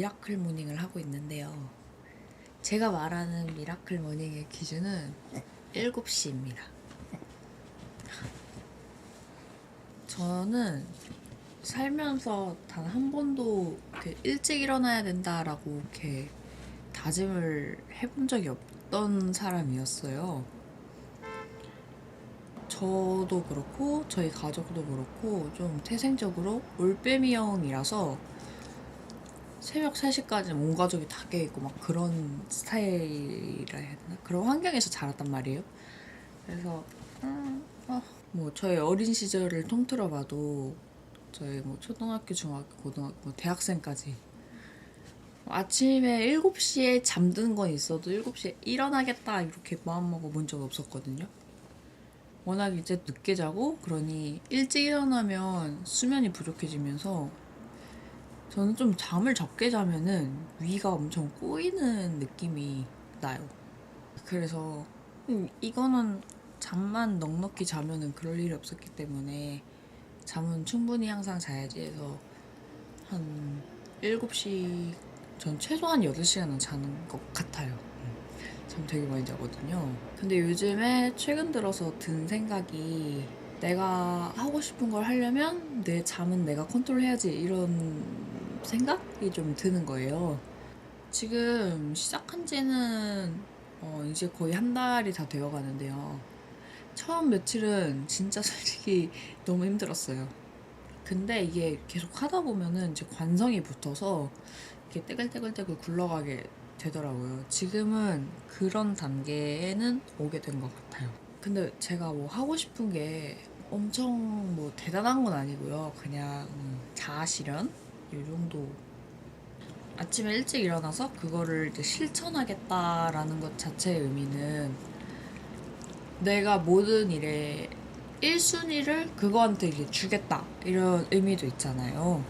미라클 모닝을 하고 있는데요. 제가 말하는 미라클 모닝의 기준은 7시입니다. 저는 살면서 단 한 번도 이렇게 일찍 일어나야 된다라고 이렇게 다짐을 해본 적이 없던 사람이었어요. 저도 그렇고 저희 가족도 그렇고 좀 태생적으로 올빼미형이라서 새벽 3시까지 온 가족이 다 깨있고 막 그런 스타일이라 해야 되나? 그런 환경에서 자랐단 말이에요. 그래서 음, 아, 뭐 저의 어린 시절을 통틀어 봐도 저희 뭐 초등학교, 중학교, 고등학교, 뭐 대학생까지 아침에 7시에 잠드는 건 있어도 7시에 일어나겠다 이렇게 마음먹어 본 적 없었거든요. 워낙 이제 늦게 자고 그러니 일찍 일어나면 수면이 부족해지면서 저는 좀 잠을 적게 자면은 위가 엄청 꼬이는 느낌이 나요. 그래서 음, 이거는 잠만 넉넉히 자면은 그럴 일이 없었기 때문에 잠은 충분히 항상 자야지 해서 한 7시 전 최소한 8시간은 자는 것 같아요. 음, 잠 되게 많이 자거든요. 근데 요즘에 최근 들어서 든 생각이 내가 하고 싶은 걸 하려면 내 잠은 내가 컨트롤해야지 이런 생각이 좀 드는 거예요. 지금 시작한 지는 어, 이제 거의 한 달이 다 되어 가는데요. 처음 며칠은 진짜 솔직히 너무 힘들었어요. 근데 이게 계속 하다 보면은 이제 관성이 붙어서 이렇게 떼글떼글떼글 굴러가게 되더라고요. 지금은 그런 단계에는 오게 된 것 같아요. 근데 제가 뭐 하고 싶은 게 엄청 뭐 대단한 건 아니고요. 그냥 음, 자아실현? 이 정도. 아침에 일찍 일어나서 그거를 이제 실천하겠다라는 것 자체의 의미는 내가 모든 일에 1순위를 그거한테 이제 주겠다. 이런 의미도 있잖아요.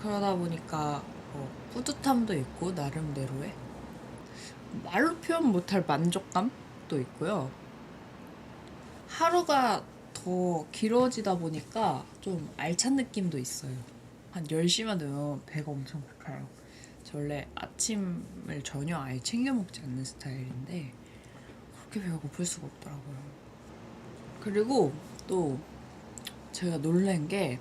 그러다 보니까 뭐 뿌듯함도 있고 나름대로의 말로 표현 못할 만족감도 있고요. 하루가 더 길어지다 보니까 좀 알찬 느낌도 있어요. 한 10시만 되면 배가 엄청 고파요. 저 원래 아침을 전혀 아예 챙겨 먹지 않는 스타일인데 그렇게 배가 고플 수가 없더라고요. 그리고 또 제가 놀란 게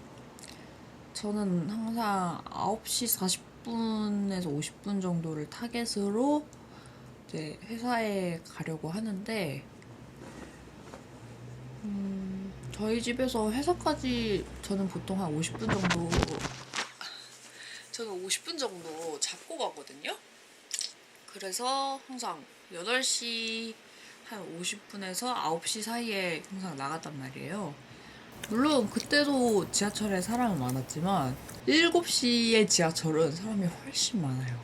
저는 항상 9시 40분에서 50분 정도를 타겟으로 이제 회사에 가려고 하는데 음, 저희 집에서 회사까지 저는 보통 한 50분 정도 저는 50분 정도 잡고 가거든요. 그래서 항상 8시 한 50분에서 9시 사이에 항상 나갔단 말이에요. 물론 그때도 지하철에 사람은 많았지만 7시에 지하철은 사람이 훨씬 많아요.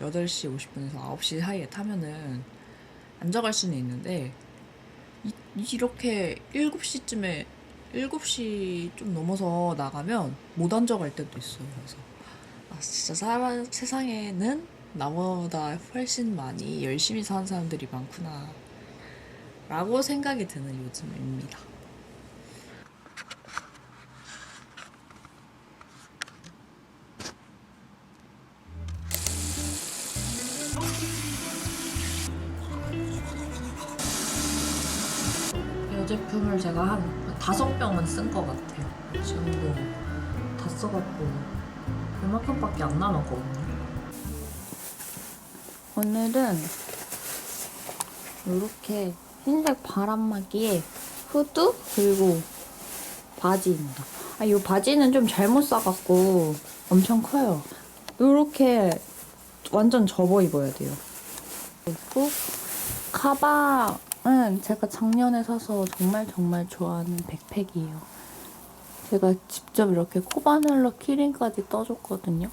8시 50분에서 9시 사이에 타면은 앉아갈 수는 있는데 이, 이렇게 7시쯤에 7시 좀 넘어서 나가면 못 앉아갈 때도 있어요. 그래서 아 진짜 사람, 세상에는 나보다 훨씬 많이 열심히 사는 사람들이 많구나 라고 생각이 드는 요즘입니다. 이 제품을 제가 한 다섯 병은 쓴 것 같아요. 지금도 다 써갖고 이만큼밖에 안 남았거든요. 오늘은 이렇게 흰색 바람막이에 후드 그리고 바지입니다. 아, 이 바지는 좀 잘못 싸갖고 엄청 커요. 이렇게 완전 접어 입어야 돼요. 그리고 가방 은 제가 작년에 사서 정말 정말 좋아하는 백팩이에요. 제가 직접 이렇게 코바늘로 키링까지 떠줬거든요.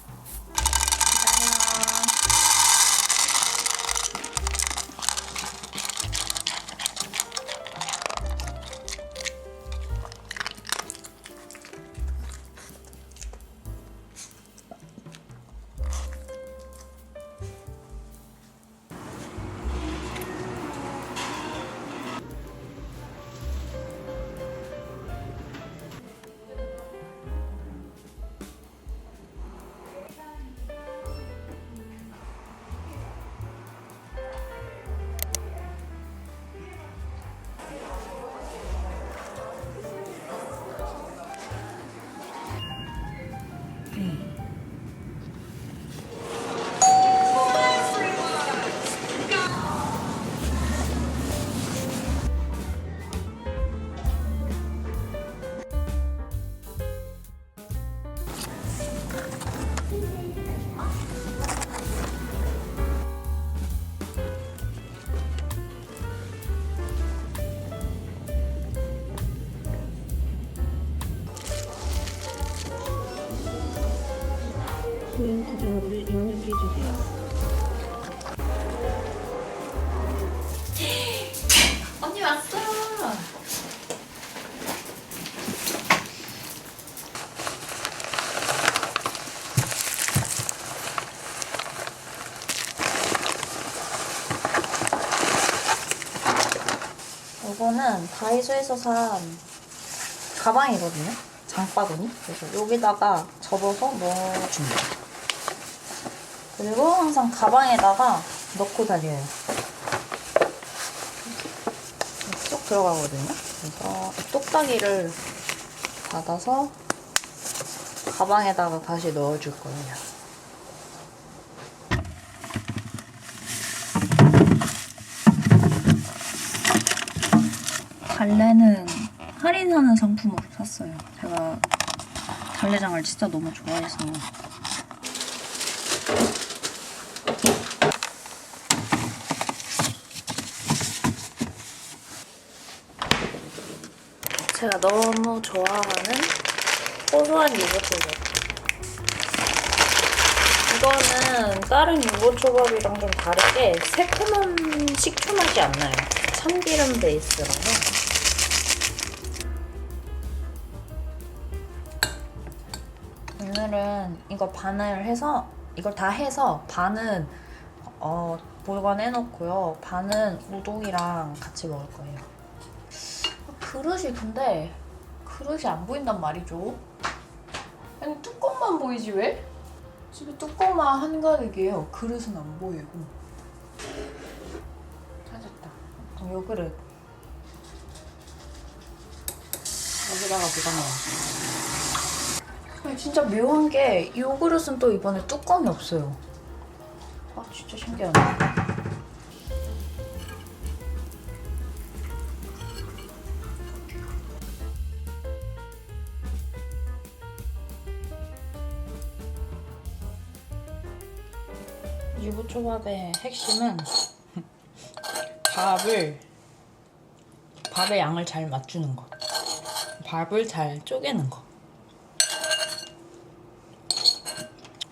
우리 영유기 주세요. 언니 왔어. 이거는 다이소에서 산 가방이거든요. 장바구니. 그래서 여기다가 접어서 넣어줍니다. 그리고 항상 가방에다가 넣고 다녀요. 쏙 들어가거든요. 그래서 똑딱이를 받아서 가방에다가 다시 넣어줄 거예요. 달래는 할인하는 상품으로 샀어요. 제가 달래장을 진짜 너무 좋아해서. 제가 너무 좋아하는 고소한 유부초밥. 이거는 다른 유부초밥이랑 좀 다르게 새콤한 식초 맛이 안 나요. 참기름 베이스라서. 오늘은 이거 반을 해서 이걸 다 해서 반은 어, 보관해 놓고요. 반은 우동이랑 같이 먹을 거예요. 그릇이 근데 그릇이 안 보인단 말이죠. 아니 뚜껑만 보이지 왜? 집에 뚜껑만 한가득이에요. 그릇은 안 보이고. 찾았다. 요 그릇 여기다가 보관해. 진짜 묘한 게이 그릇은 또 이번에 뚜껑이 없어요. 아 진짜 신기하네. 유부초밥의 핵심은 밥을 밥의 양을 잘 맞추는 것. 밥을 잘 쪼개는 것.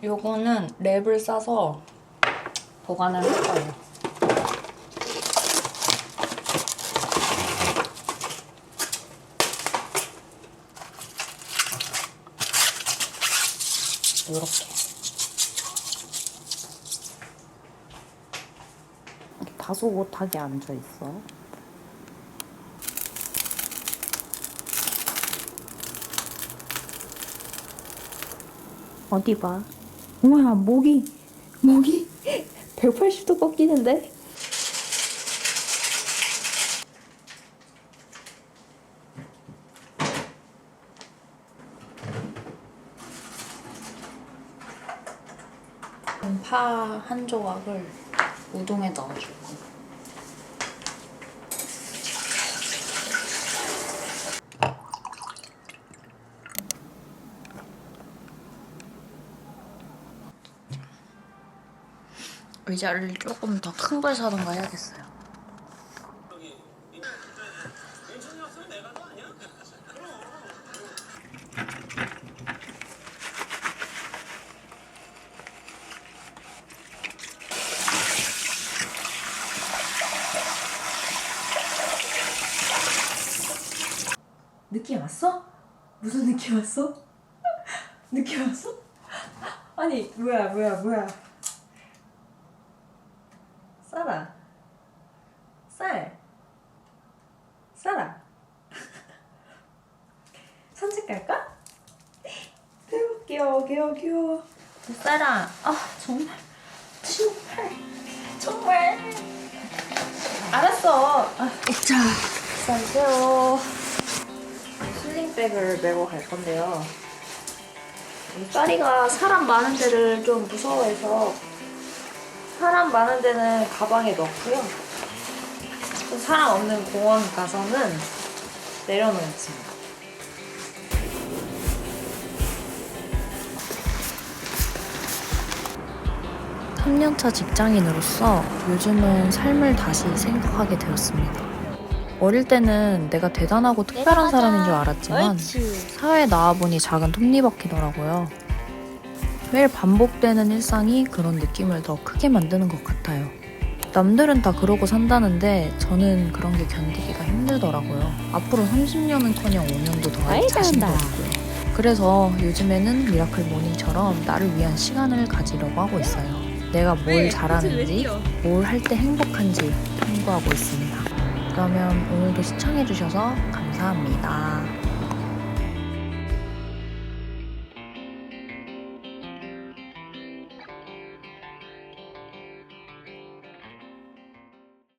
요거는 랩을 싸서 보관을 할 거예요. 다소 못하게 앉아 있어. 어디 봐. 어머야, 목이, 목이 180도 꺾이는데? 파 한 조각을 우동에 거예요. 의자를 조금 더 큰 걸 사던가 해야겠어요. 느낌 왔어? 무슨 느낌 왔어? 느낌 왔어? 아니 뭐야 뭐야 뭐야. 쌀아 쌀. 쌀아 산책 갈까? 대박 귀여워 귀여워 귀여워. 쌀아 아 정말. 정말. 정말. 알았어. 아, 자 쌀세요 백을 메고 갈 건데요 이 쌀이가 사람 많은 데를 좀 무서워해서 사람 많은 데는 가방에 넣고요. 또 사람 없는 공원 가서는 내려놓습니다. 3년차 직장인으로서 요즘은 삶을 다시 생각하게 되었습니다. 어릴 때는 내가 대단하고 특별한 사람인 줄 알았지만 사회에 나와보니 작은 톱니바퀴더라고요. 매일 반복되는 일상이 그런 느낌을 더 크게 만드는 것 같아요. 남들은 다 그러고 산다는데 저는 그런 게 견디기가 힘들더라고요. 앞으로 30년은커녕 5년도 더 할 자신더라고요. 그래서 요즘에는 미라클 모닝처럼 나를 위한 시간을 가지려고 하고 있어요. 내가 뭘 잘하는지, 뭘 할 때 행복한지 탐구하고 있습니다. 그러면 오늘도 시청해주셔서 감사합니다.